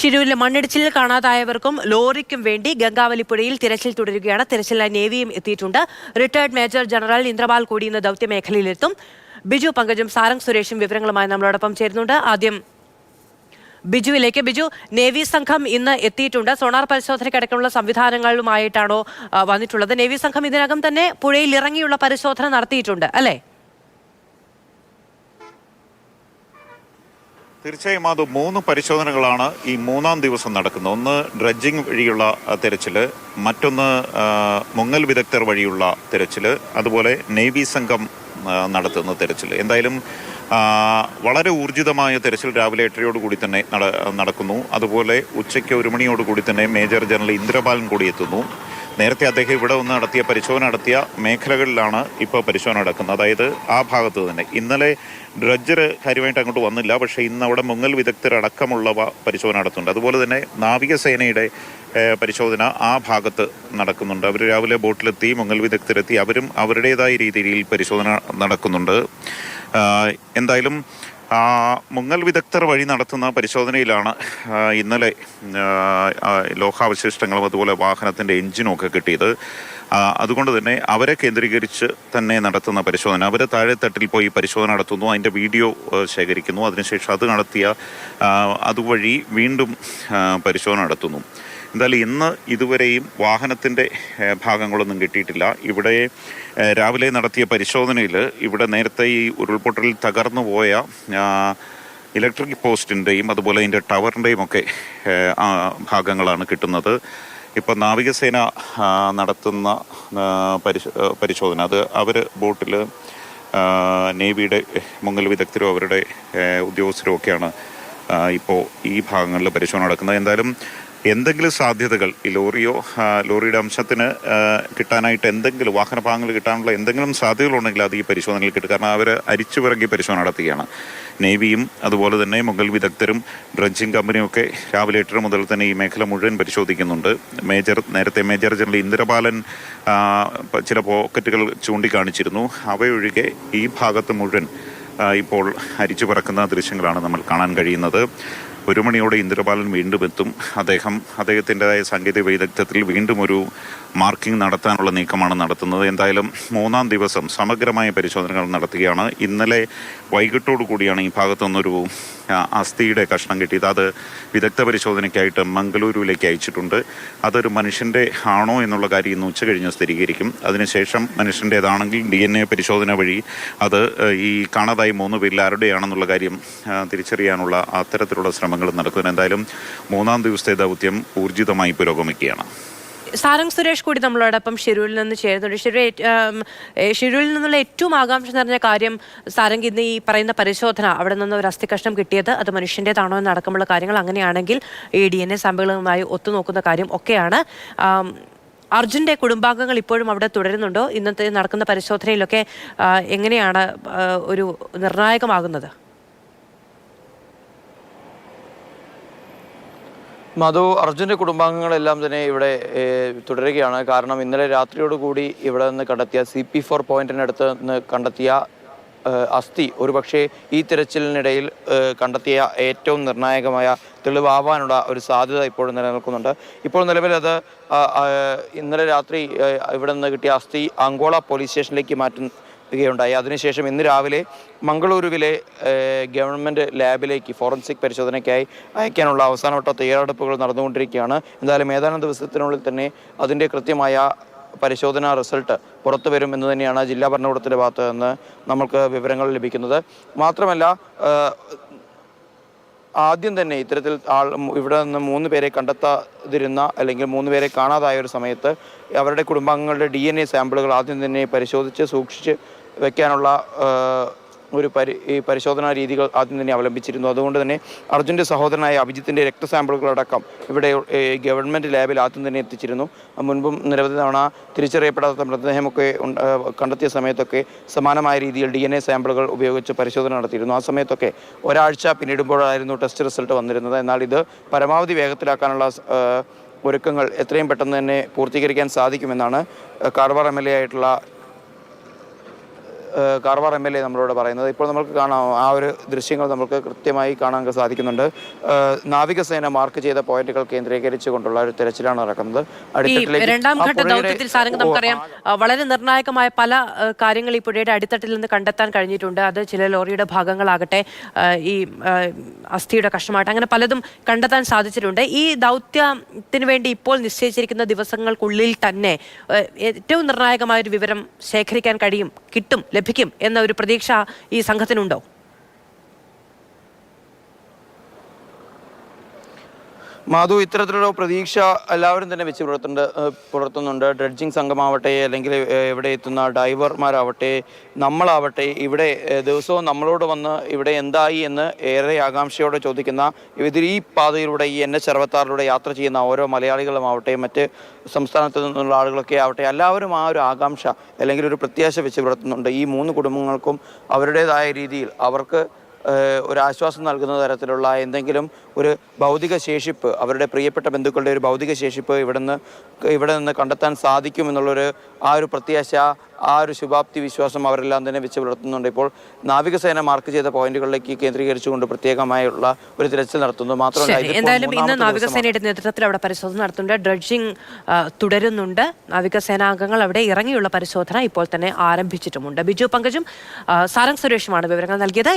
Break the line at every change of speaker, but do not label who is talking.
ഷിരൂരിലെ മണ്ണിടിച്ചിലിൽ കാണാതായവർക്കും ലോറിക്കും വേണ്ടി ഗംഗാവലിപ്പുഴയിൽ തിരച്ചിൽ തുടരുകയാണ്. തിരച്ചിലിനായി നേവിയും എത്തിയിട്ടുണ്ട്. റിട്ടയർഡ് മേജർ ജനറൽ ഇന്ദ്രപാൽ കൂടി ഇന്ന് ദൗത്യമേഖലയിലെത്തും. ബിജു പങ്കജും സാരംഗ് സുരേഷും വിവരങ്ങളുമായി നമ്മളോടൊപ്പം ചേരുന്നുണ്ട്. ആദ്യം ബിജുവിലേക്ക്. ബിജു നേവി സംഘം ഇന്ന് എത്തിയിട്ടുണ്ട്. സോണാർ പരിശോധനയ്ക്കടക്കമുള്ള സംവിധാനങ്ങളുമായിട്ടാണോ വന്നിട്ടുള്ളത്? നേവി സംഘം ഇതിനകം തന്നെ പുഴയിൽ ഇറങ്ങിയുള്ള പരിശോധന നടത്തിയിട്ടുണ്ട് അല്ലേ?
തീർച്ചയായും അത് മൂന്ന് പരിശോധനകളാണ് ഈ മൂന്നാം ദിവസം നടക്കുന്നത്. ഒന്ന് ഡ്രഡ്ജിംഗ് വഴിയുള്ള തിരച്ചിൽ മറ്റൊന്ന് മുങ്ങൽ വിദഗ്ധർ വഴിയുള്ള തിരച്ചിൽ അതുപോലെ നേവി സംഘം നടത്തുന്ന തിരച്ചിൽ എന്തായാലും വളരെ ഊർജിതമായ തിരച്ചിൽ രാവിലെ എട്ടരയോടുകൂടി തന്നെ നടക്കുന്നു. അതുപോലെ ഉച്ചയ്ക്ക് ഒരു മണിയോടുകൂടി തന്നെ മേജർ ജനറൽ ഇന്ദ്രപാലൻ കൂടി എത്തുന്നു. നേരത്തെ അദ്ദേഹം ഇവിടെ ഒന്ന് നടത്തിയ പരിശോധന നടത്തിയ മേഖലകളിലാണ് ഇപ്പോൾ പരിശോധന നടക്കുന്നത്. അതായത് ആ ഭാഗത്ത് തന്നെ. ഇന്നലെ ഡ്രഡ്ജർ കാര്യമായിട്ട് അങ്ങോട്ട് വന്നില്ല. പക്ഷേ ഇന്ന് അവിടെ മുങ്ങൽ വിദഗ്ധരടക്കമുള്ളവ പരിശോധന നടത്തുന്നുണ്ട്. അതുപോലെ തന്നെ നാവികസേനയുടെ പരിശോധന ആ ഭാഗത്ത് നടക്കുന്നുണ്ട്. അവർ രാവിലെ ബോട്ടിലെത്തി മുങ്ങൽ വിദഗ്ധരെത്തി. അവരും അവരുടേതായ രീതിയിൽ പരിശോധന നടക്കുന്നുണ്ട്. എന്തായാലും മുങ്ങൽ വിദഗ്ധർ വഴി നടത്തുന്ന പരിശോധനയിലാണ് ഇന്നലെ ലോഹാവശിഷ്ടങ്ങളും അതുപോലെ വാഹനത്തിന്റെ എഞ്ചിനും ഒക്കെ കിട്ടിയത് അതുകൊണ്ട് തന്നെ അവരെ കേന്ദ്രീകരിച്ച് തന്നെ നടത്തുന്ന പരിശോധന. അവർ താഴെത്തട്ടിൽ പോയി പരിശോധന നടത്തുന്നു അതിന്റെ വീഡിയോ ശേഖരിക്കുന്നു. അതിനുശേഷം അത് നടത്തിയ അതുവഴി വീണ്ടും പരിശോധന നടത്തുന്നു. എന്തായാലും ഇന്ന് ഇതുവരെയും വാഹനത്തിന്റെ ഭാഗങ്ങളൊന്നും കിട്ടിയിട്ടില്ല. ഇവിടെ രാവിലെ നടത്തിയ പരിശോധനയിൽ ഇവിടെ നേരത്തെ ഈ ഉരുൾപൊട്ടലിൽ തകർന്നു പോയ ഇലക്ട്രിക് പോസ്റ്റിന്റെയും അതുപോലെ അതിന്റെ ടവറിന്റെയും ഒക്കെ ഭാഗങ്ങളാണ് കിട്ടുന്നത്. ഇപ്പോൾ നാവികസേന നടത്തുന്ന പരിശോ പരിശോധന. അത് അവർ ബോട്ടിൽ നേവിയുടെ മുങ്ങൽ വിദഗ്ധരും അവരുടെ ഉദ്യോഗസ്ഥരും ഒക്കെയാണ് ഇപ്പോൾ ഈ ഭാഗങ്ങളിൽ പരിശോധന നടക്കുന്നത്. എന്തായാലും എന്തെങ്കിലും സാധ്യതകൾ? ഈ ലോറിയോ ലോറിയുടെ അംശത്തിന് കിട്ടാനായിട്ട് എന്തെങ്കിലും വാഹന ഭാഗങ്ങൾ കിട്ടാനുള്ള എന്തെങ്കിലും സാധ്യതകളുണ്ടെങ്കിൽ അത് ഈ പരിശോധനയിൽ കിട്ടും. കാരണം അവർ അരിച്ചു പിറകി പരിശോധന നടത്തുകയാണ് നേവിയും അതുപോലെ തന്നെ മുഗൾ വിദഗ്ധരും ഡ്രഞ്ചിങ് കമ്പനിയും ഒക്കെ രാവിലെ എട്ടര മുതൽ തന്നെ ഈ മേഖല മുഴുവൻ പരിശോധിക്കുന്നുണ്ട്. മേജർ നേരത്തെ മേജർ ജനറൽ ഇന്ദിരപാലൻ ചില പോക്കറ്റുകൾ ചൂണ്ടിക്കാണിച്ചിരുന്നു. അവയൊഴികെ ഈ ഭാഗത്ത് മുഴുവൻ ഇപ്പോൾ അരിച്ചു പറക്കുന്ന ദൃശ്യങ്ങളാണ് നമ്മൾ കാണാൻ കഴിയുന്നത്. ഒരു മണിയോടെ ഇന്ദ്രപാലൻ വീണ്ടും എത്തും. അദ്ദേഹം അദ്ദേഹത്തിന്റെതായ സാങ്കേതിക വൈദഗ്ധ്യത്തിൽ വീണ്ടും ഒരു മാർക്കിംഗ് നടത്താനുള്ള നീക്കമാണ് നടത്തുന്നത്. എന്തായാലും മൂന്നാം ദിവസം സമഗ്രമായ പരിശോധനകൾ നടത്തുകയാണ്. ഇന്നലെ വൈകിട്ടോടു കൂടിയാണ് ഈ ഭാഗത്തു നിന്നൊരു അസ്ഥിയുടെ കഷ്ണം കിട്ടിയത്. അത് വിദഗ്ധ പരിശോധനയ്ക്കായിട്ട് മംഗളൂരുവിലേക്ക് അയച്ചിട്ടുണ്ട്. അതൊരു മനുഷ്യന്റെ ആണോ എന്നുള്ള കാര്യം ഇന്ന് ഉച്ച കഴിഞ്ഞ് സ്ഥിരീകരിക്കും. അതിനുശേഷം മനുഷ്യന്റേതാണെങ്കിൽ ഡി എൻ എ പരിശോധന വഴി അത് ഈ കാണാതായി മൂന്ന് പേരിൽ ആരുടെയാണെന്നുള്ള കാര്യം തിരിച്ചറിയാനുള്ള അത്തരത്തിലുള്ള ശ്രമങ്ങൾ നടക്കുന്നു എന്തായാലും മൂന്നാം ദിവസത്തെ ദൗത്യം ഊർജിതമായി പുരോഗമിക്കുകയാണ്.
സാരംഗ് സുരേഷ് കൂടി നമ്മളോടൊപ്പം ഷിരൂരിൽ നിന്ന് ചേരുന്നുണ്ട്. ഷിരു ഏറ്റ്- ഷിരൂരിൽ നിന്നുള്ള ഏറ്റവും ആകാംക്ഷ നിറഞ്ഞ കാര്യം സാരംഗ് ഇന്ന് ഈ പറയുന്ന പരിശോധന അവിടെ നിന്ന് ഒരു അസ്ഥികഷ്ണം കിട്ടിയത് അത് മനുഷ്യന്റെതാണോ എന്നടക്കമുള്ള കാര്യങ്ങൾ അങ്ങനെയാണെങ്കിൽ ഈ ഡി എൻ എ സാമ്പിളുമായി ഒത്തുനോക്കുന്ന കാര്യം ഒക്കെയാണ്. അർജുന്റെ കുടുംബാംഗങ്ങൾ ഇപ്പോഴും അവിടെ തുടരുന്നുണ്ടോ? ഇന്നത്തെ നടക്കുന്ന പരിശോധനയിലൊക്കെ എങ്ങനെയാണ് ഒരു നിർണായകമാകുന്നത്?
മധു അർജുന്റെ കുടുംബാംഗങ്ങളെല്ലാം തന്നെ ഇവിടെ തുടരുകയാണ്. കാരണം ഇന്നലെ രാത്രിയോടുകൂടി ഇവിടെ നിന്ന് കണ്ടെത്തിയ സി പി ഫോർ പോയിന്റിനടുത്ത് നിന്ന് കണ്ടെത്തിയ അസ്ഥി ഒരുപക്ഷെ ഈ തിരച്ചിലിനിടയിൽ കണ്ടെത്തിയ ഏറ്റവും നിർണായകമായ തെളിവാവാനുള്ള ഒരു സാധ്യത ഇപ്പോൾ നിലനിൽക്കുന്നുണ്ട്. ഇപ്പോൾ നിലവിൽ അത് ഇന്നലെ രാത്രി ഇവിടെ നിന്ന് കിട്ടിയ അസ്ഥി അങ്കോള പോലീസ് സ്റ്റേഷനിലേക്ക് മാറ്റുകയുണ്ടായി അതിനുശേഷം ഇന്ന് രാവിലെ മംഗളൂരുവിലെ ഗവൺമെന്റ് ലാബിലേക്ക് ഫോറൻസിക് പരിശോധനയ്ക്കായി അയക്കാനുള്ള അവസാനവട്ട തയ്യാറെടുപ്പുകൾ നടന്നുകൊണ്ടിരിക്കുകയാണ്. എന്തായാലും ഏതാനും ദിവസത്തിനുള്ളിൽ തന്നെ അതിന്റെ കൃത്യമായ പരിശോധനാ റിസൾട്ട് പുറത്തു വരും എന്ന് തന്നെയാണ് ജില്ലാ ഭരണകൂടത്തിന്റെ ഭാഗത്ത് നിന്ന് നമുക്ക് വിവരങ്ങൾ ലഭിക്കുന്നത്. മാത്രമല്ല ആദ്യം തന്നെ ഇത്തരത്തിൽ ആൾ ഇവിടെ നിന്ന് മൂന്ന് പേരെ കണ്ടെത്താതിരുന്ന അല്ലെങ്കിൽ മൂന്ന് പേരെ കാണാതായ ഒരു സമയത്ത് അവരുടെ കുടുംബാംഗങ്ങളുടെ ഡി എൻ എ സാമ്പിളുകൾ ആദ്യം തന്നെ പരിശോധിച്ച് സൂക്ഷിച്ച് വെക്കാനുള്ള ഒരു പരി ഈ പരിശോധനാ രീതികൾ ആദ്യം തന്നെ അവലംബിച്ചിരുന്നു. അതുകൊണ്ട് തന്നെ അർജുന്റെ സഹോദരനായ അഭിജിത്തിന്റെ രക്തസാമ്പിളുകളടക്കം ഇവിടെ ഗവൺമെന്റ് ലാബിൽ ആദ്യം തന്നെ എത്തിച്ചിരുന്നു. മുൻപും നിരവധി തവണ തിരിച്ചറിയപ്പെടാത്ത മൃതദേഹമൊക്കെ കണ്ടെത്തിയ സമയത്തൊക്കെ സമാനമായ രീതിയിൽ ഡി എൻ എ സാമ്പിളുകൾ ഉപയോഗിച്ച് പരിശോധന നടത്തിയിരുന്നു. ആ സമയത്തൊക്കെ ഒരാഴ്ച പിന്നിടുമ്പോഴായിരുന്നു ടെസ്റ്റ് റിസൾട്ട് വന്നിരുന്നത്. എന്നാൽ ഇത് പരമാവധി വേഗത്തിലാക്കാനുള്ള ഒരുക്കങ്ങൾ എത്രയും പെട്ടെന്ന് തന്നെ പൂർത്തീകരിക്കാൻ സാധിക്കുമെന്നാണ് കാർവാർ എം എൽ എ ആയിട്ടുള്ള കാർവാർ എം എൽ എ നമ്മളോട് പറയുന്നത്. ഇപ്പോൾ നമുക്ക് കാണാം ആ ഒരു ദൃശ്യങ്ങൾ നമുക്ക് കൃത്യമായി കാണാൻ സാധിക്കുന്നുണ്ട്. നാവികസേന മാർക്ക് ചെയ്ത പോയിന്റുകൾ കേന്ദ്രീകരിച്ചുകൊണ്ടുള്ള ഒരു തെരച്ചിലാണ് നടക്കുന്നത്.
രണ്ടാം ഘട്ട ദൗത്യത്തിൽ സാരംഗ് നമുക്കറിയാം വളരെ നിർണായകമായ പല കാര്യങ്ങൾ ഈ പുഴയുടെ അടിത്തട്ടിൽ നിന്ന് കണ്ടെത്താൻ കഴിഞ്ഞിട്ടുണ്ട്. അത് ചില ലോറിയുടെ ഭാഗങ്ങളാകട്ടെ ഈ അസ്ഥിയുടെ കഷ്ണമാകട്ടെ അങ്ങനെ പലതും കണ്ടെത്താൻ സാധിച്ചിട്ടുണ്ട്. ഈ ദൗത്യത്തിന് വേണ്ടി ഇപ്പോൾ നിശ്ചയിച്ചിരിക്കുന്ന ദിവസങ്ങൾക്കുള്ളിൽ തന്നെ ഏറ്റവും നിർണായകമായ ഒരു വിവരം ശേഖരിക്കാൻ കഴിയും കിട്ടും ലഭിക്കും എന്ന ഒരു പ്രതീക്ഷ ഈ സംഘത്തിനുണ്ടോ?
മാധു ഇത്തരത്തിലുള്ള പ്രതീക്ഷ എല്ലാവരും തന്നെ വെച്ച് പുലർത്തുന്നുണ്ട് പുലർത്തുന്നുണ്ട്. ഡ്രഡ്ജിങ് സംഘമാവട്ടെ അല്ലെങ്കിൽ ഇവിടെ എത്തുന്ന ഡൈവർമാരാവട്ടെ നമ്മളാവട്ടെ ഇവിടെ ദിവസവും നമ്മളോട് വന്ന് ഇവിടെ എന്തായി എന്ന് ഏറെ ആകാംക്ഷയോടെ ചോദിക്കുന്ന ഇതിൽ ഈ പാതയിലൂടെ ഈ എൻ എച്ച് അറുപത്താറിലൂടെ യാത്ര ചെയ്യുന്ന ഓരോ മലയാളികളും ആവട്ടെ മറ്റ് സംസ്ഥാനത്ത് നിന്നുള്ള ആളുകളൊക്കെ ആവട്ടെ എല്ലാവരും ആ ഒരു ആകാംക്ഷ അല്ലെങ്കിൽ ഒരു പ്രത്യാശ വെച്ച് പുലർത്തുന്നുണ്ട്. ഈ മൂന്ന് കുടുംബങ്ങൾക്കും അവരുടേതായ രീതിയിൽ അവർക്ക് ഒരു ആശ്വാസം നൽകുന്ന തരത്തിലുള്ള എന്തെങ്കിലും ഒരു ഭൗതിക ശേഷിപ്പ് അവരുടെ പ്രിയപ്പെട്ട ബന്ധുക്കളുടെ ഒരു ഭൗതിക ശേഷിപ്പ് ഇവിടെ നിന്ന് ഇവിടെ നിന്ന് കണ്ടെത്താൻ സാധിക്കും എന്നുള്ളൊരു ആ ഒരു പ്രത്യാശ ആ ഒരു ശുഭാപ്തി വിശ്വാസം അവരെല്ലാം തന്നെ വെച്ച് പുലർത്തുന്നുണ്ട്. ഇപ്പോൾ നാവികസേന മാർക്ക് ചെയ്ത പോയിന്റുകളിലേക്ക് കേന്ദ്രീകരിച്ചുകൊണ്ട് പ്രത്യേകമായുള്ള ഒരു തിരച്ചിൽ നടത്തുന്നു. മാത്രമല്ല
എന്തായാലും ഇന്ന്. നാവികസേനയുടെ നേതൃത്വത്തിൽ അവിടെ പരിശോധന നടത്തുന്നുണ്ട്. ഡ്രഡ്ജിംഗ് തുടരുന്നുണ്ട്. നാവികസേനാംഗങ്ങൾ അവിടെ ഇറങ്ങിയുള്ള പരിശോധന ഇപ്പോൾ തന്നെ ആരംഭിച്ചിട്ടുമുണ്ട്. ബിജു പങ്കജും സാരംഗ് സുരേഷുമാണ് വിവരങ്ങൾ നൽകിയത്.